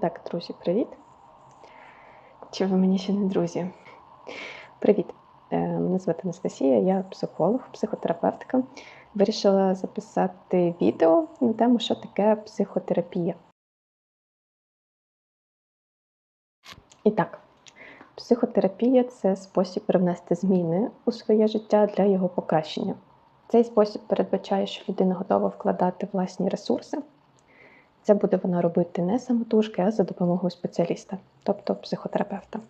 Так, друзі, привіт. Чи ви мені ще не друзі? Привіт. Е, Мене звати Анастасія, я психолог, психотерапевтика. Вирішила записати відео на тему, що таке психотерапія. І так, психотерапія це спосіб привнести зміни у своє життя для його покращення. Цей спосіб передбачає, що людина готова вкладати власні ресурси. Це буде вона робити не самотужки, а за допомогою спеціаліста, тобто психотерапевта.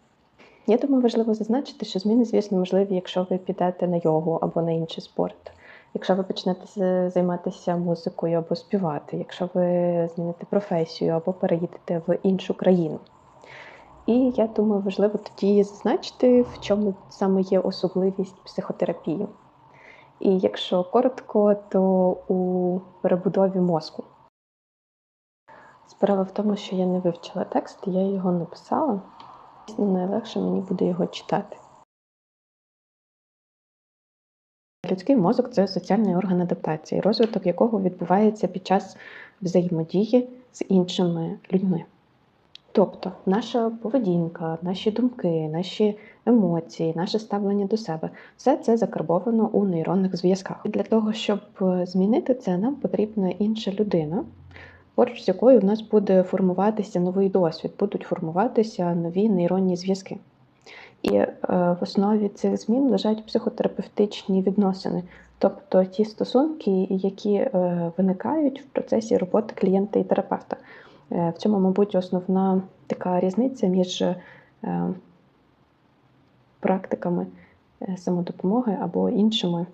Я думаю, важливо зазначити, що зміни, звісно, можливі, якщо ви підете на йогу або на інший спорт, якщо ви почнете займатися музикою або співати, якщо ви зміните професію або переїдете в іншу країну. І я думаю, важливо тоді зазначити, в чому саме є особливість психотерапії. І якщо коротко, то у перебудові мозку. Справа в тому, що я не вивчила текст, я його написала. Найлегше мені буде його читати. Людський мозок це соціальний орган адаптації, розвиток якого відбувається під час взаємодії з іншими людьми. Тобто наша поведінка, наші думки, наші емоції, наше ставлення до себе все це закарбовано у нейронних зв'язках. І Для того, щоб е, змінити це, нам потрібна інша людина, поруч з якою в нас буде формуватися новий досвід, будуть формуватися нові нейронні зв'язки. І е, в основі цих змін лежать психотерапевтичні відносини, тобто ті стосунки, які е, виникають в процесі роботи клієнта і терапевта. Е, В цьому, мабуть, основна така різниця між практиками самодопомоги або іншими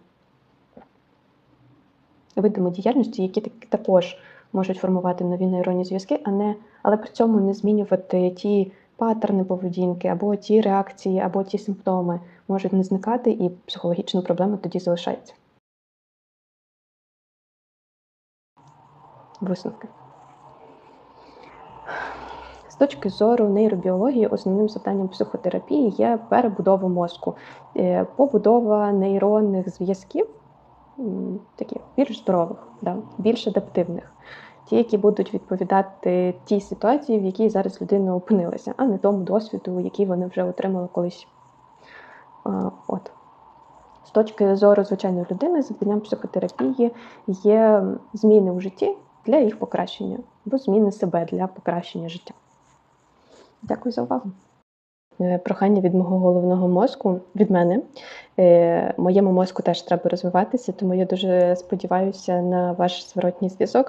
видами діяльності, які так- також можуть формувати нові нейронні зв'язки, а не, але при цьому не змінювати ті паттерни поведінки, або ті реакції, або ті симптоми можуть не зникати, і психологічна проблема тоді залишається. Висновки. З точки зору нейробіології, основним завданням психотерапії є перебудова мозку, е, побудова нейронних зв'язків, таких більш здорових, да, більш адаптивних, ті, які будуть відповідати тій ситуації, в якій зараз людина опинилася, а не тому досвіду, який вони вже отримали колись. От. З точки зору звичайної людини, завданням психотерапії є зміни у житті для їх покращення, або зміни себе для покращення життя. Дякую за увагу. Е, Прохання від мого головного мозку, від мене. Е, Моєму мозку теж треба розвиватися, тому я дуже сподіваюся на ваш зворотній зв'язок.